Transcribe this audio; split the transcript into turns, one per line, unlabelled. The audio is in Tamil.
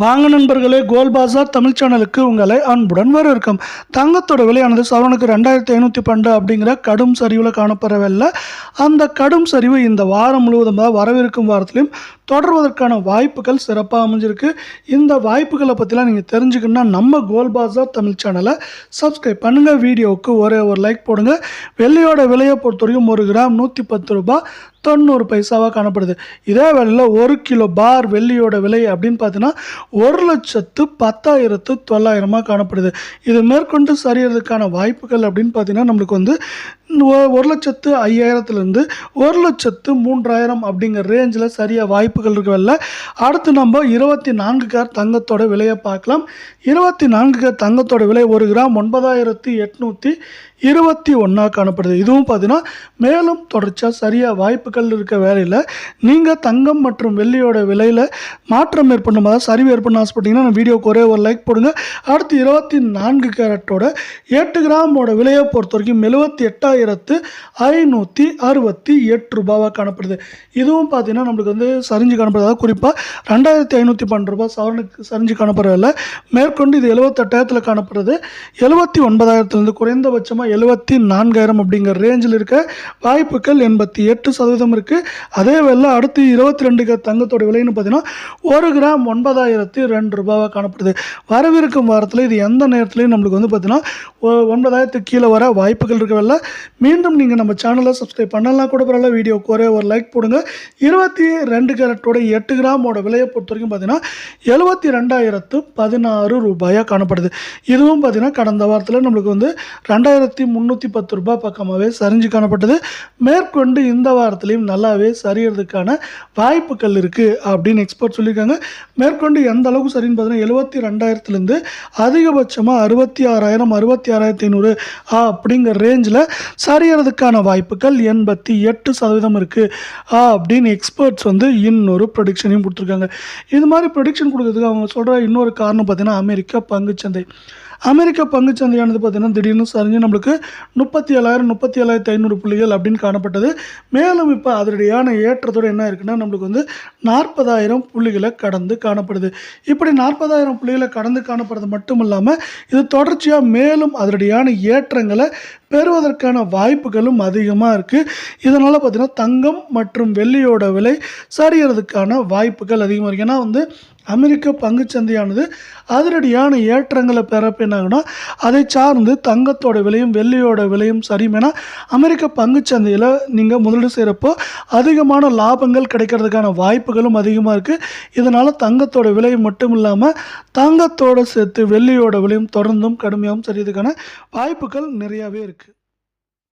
வாங்க நண்பர்களே கோல் பாசார் தமிழ் சேனலுக்கு உங்களை அன்புடன் வரவேற்கும். தங்கத்தோட விலையானது சவரனுக்கு ரெண்டாயிரத்தி ஐநூற்றி பன்னெண்டு அப்படிங்கிற கடும் சரிவில் காணப்படவில்லை அந்த கடும் சரிவு இந்த வாரம் முழுவதும் வரவிருக்கும் வாரத்திலையும் தொடர்வதற்கான வாய்ப்புகள் சிறப்பாக அமைஞ்சிருக்கு. இந்த வாய்ப்புகளை பற்றிலாம் நீங்கள் தெரிஞ்சுக்கணுன்னா நம்ம கோல் பாசார் தமிழ் சேனலை சப்ஸ்கிரைப் பண்ணுங்கள் வீடியோவுக்கு ஒரே ஒரு லைக் போடுங்க. வெள்ளையோட விலையை பொறுத்த வரைக்கும் ஒரு கிராம் நூற்றி பத்து ரூபாய் தொண்ணூறு பைசாவாக காணப்படுது. இதே வேலையில் ஒரு கிலோ பார் வெள்ளியோட விலை அப்படின்னு பார்த்தீங்கன்னா ஒரு லட்சத்து பத்தாயிரத்து தொள்ளாயிரமாக காணப்படுது. இது மேற்கொண்டு சரியறதுக்கான வாய்ப்புகள் அப்படின்னு பார்த்தீங்கன்னா நம்மளுக்கு வந்து ஒரு லட்சத்து ஐயாயிரத்துலேருந்து ஒரு லட்சத்து மூன்றாயிரம் அப்படிங்கிற ரேஞ்சில் சரியாக வாய்ப்புகள் இருக்கவில்ல அடுத்து நம்ம இருபத்தி நான்கு கார் தங்கத்தோட விலையை பார்க்கலாம். இருபத்தி நான்கு கார் தங்கத்தோட விலை ஒரு கிராம் ஒன்பதாயிரத்து எட்நூற்றி இருபத்தி ஒன்றா காணப்படுது. இதுவும் பார்த்தீங்கன்னா மேலும் தொடர்ச்சியாக சரியாக வாய்ப்பு வாய்ப்புகள் இருக்க வேலையில் நீங்கள் தங்கம் மற்றும் வெள்ளியோட விலையில் மாற்றம் ஏற்படணும். அதாவது சரிவு ஏற்படணும் ஆசைப்பட்டீங்கன்னா நான் வீடியோக்கு ஒரே ஒரு லைக் போடுங்க. அடுத்து இருபத்தி நான்கு கேரட்டோட எட்டு கிராமோட விலையை பொறுத்த வரைக்கும் எழுபத்தி எட்டாயிரத்து ஐநூற்றி அறுபத்தி எட்டு ரூபாவாக காணப்படுது. இதுவும் பார்த்தீங்கன்னா நம்மளுக்கு வந்து சரிஞ்சு காணப்படுது. அதாவது குறிப்பாக ரெண்டாயிரத்தி ஐநூற்றி பன்னெண்டு ரூபாய் சவரனுக்கு சரிஞ்சு காணப்படுறதில்ல மேற்கொண்டு இது எழுபத்தெட்டாயிரத்தில் காணப்படுறது எழுபத்தி ஒன்பதாயிரத்துலேருந்து குறைந்தபட்சமாக எழுபத்தி நான்காயிரம் அப்படிங்கிற ரேஞ்சில் இருக்க வாய்ப்புகள் எண்பத்தி எட்டு சதவீதம் இருக்குது அதே வேலை அடுத்து இருபத்தி ரெண்டு கிராம் தங்கத்தோட விலைன்னு பார்த்தீங்கன்னா ஒரு கிராம் ஒன்பதாயிரத்தி ரெண்டு ரூபாவாக காணப்படுது. வரவிருக்கும் வாரத்தில் இது எந்த நேரத்துலையும் நம்மளுக்கு வந்து பார்த்தீங்கன்னா ஒன்பதாயிரத்துக்கு கீழே வர வாய்ப்புகள் இருக்கவில்லை மீண்டும் நீங்கள் நம்ம சேனலை சப்ஸ்கிரைப் பண்ணலாம் கூட பரவாயில்ல வீடியோக்கு ஒரே ஒரு லைக் போடுங்க. இருபத்தி ரெண்டு கேரட்டோட எட்டு கிராமோட விலையை பொறுத்த வரைக்கும் பார்த்தீங்கன்னா எழுபத்தி ரெண்டாயிரத்து பதினாறு ரூபாயாக காணப்படுது. இதுவும் பார்த்தீங்கன்னா கடந்த வாரத்தில் நம்மளுக்கு வந்து ரெண்டாயிரத்தி முந்நூற்றி பத்து ரூபாய் பக்கமாகவே சரிஞ்சு காணப்பட்டது. மேற்கொண்டு இந்த வாரத்தில் வாரத்துலேயும் நல்லாவே சரியறதுக்கான வாய்ப்புகள் இருக்குது அப்படின்னு எக்ஸ்பர்ட் சொல்லியிருக்காங்க. மேற்கொண்டு எந்த அளவுக்கு சரின்னு பார்த்தீங்கன்னா எழுபத்தி ரெண்டாயிரத்துலேருந்து அதிகபட்சமாக அறுபத்தி ஆறாயிரம் அறுபத்தி ஆறாயிரத்தி ஐநூறு அப்படிங்கிற ரேஞ்சில் சரியறதுக்கான வாய்ப்புகள் எண்பத்தி எட்டு சதவீதம் இருக்குது அப்படின்னு எக்ஸ்பர்ட்ஸ் வந்து இன்னொரு ப்ரொடிக்ஷனையும் கொடுத்துருக்காங்க. இது மாதிரி ப்ரொடிக்ஷன் கொடுக்கறதுக்கு அவங்க சொல்கிற இன்னொரு காரணம் பார்த்தீங்கன்னா அமெரிக்கா பங்குச்சந்தை. அமெரிக்க பங்குச்சந்தையானது பார்த்தீங்கன்னா திடீர்னு சரிஞ்சு நம்மளுக்கு முப்பத்தி ஏழாயிரம் முப்பத்தி ஏழாயிரத்தி ஐநூறு புள்ளிகள் அப்படின்னு காணப்பட்டது. மேலும் இப்போ அதனுடையான ஏற்றத்தோடு என்ன இருக்குன்னா நம்மளுக்கு வந்து நாற்பதாயிரம் புள்ளிகளை கடந்து காணப்படுது. இப்படி நாற்பதாயிரம் புள்ளிகளை கடந்து காணப்படுறது மட்டும் இல்லாமல் இது தொடர்ச்சியாக மேலும் அதனுடையான ஏற்றங்களை பெறுவதற்கான வாய்ப்புகளும் அதிகமாக இருக்குது இதனால் பார்த்தீங்கன்னா தங்கம் மற்றும் வெள்ளியோட விலை சரியறதுக்கான வாய்ப்புகள் அதிகமாக இருக்குது ஏன்னா வந்து அமெரிக்க பங்குச்சந்தையானது அதிரடியான ஏற்றங்களை பெறப்ப என்னாகுன்னா அதை சார்ந்து தங்கத்தோட விலையும் வெள்ளியோட விலையும் சரியுமேனா அமெரிக்க அமெரிக்க பங்குச்சந்தையில் நீங்கள் முதலீடு செய்கிறப்போ அதிகமான லாபங்கள் கிடைக்கிறதுக்கான வாய்ப்புகளும் அதிகமாக இருக்குது இதனால் தங்கத்தோட விலை மட்டும் இல்லாமல் தங்கத்தோட சேர்த்து வெள்ளியோட விலையும் தொடர்ந்தும் கடுமையாகவும் சரியதுக்கான வாய்ப்புகள் நிறையாவே இருக்குது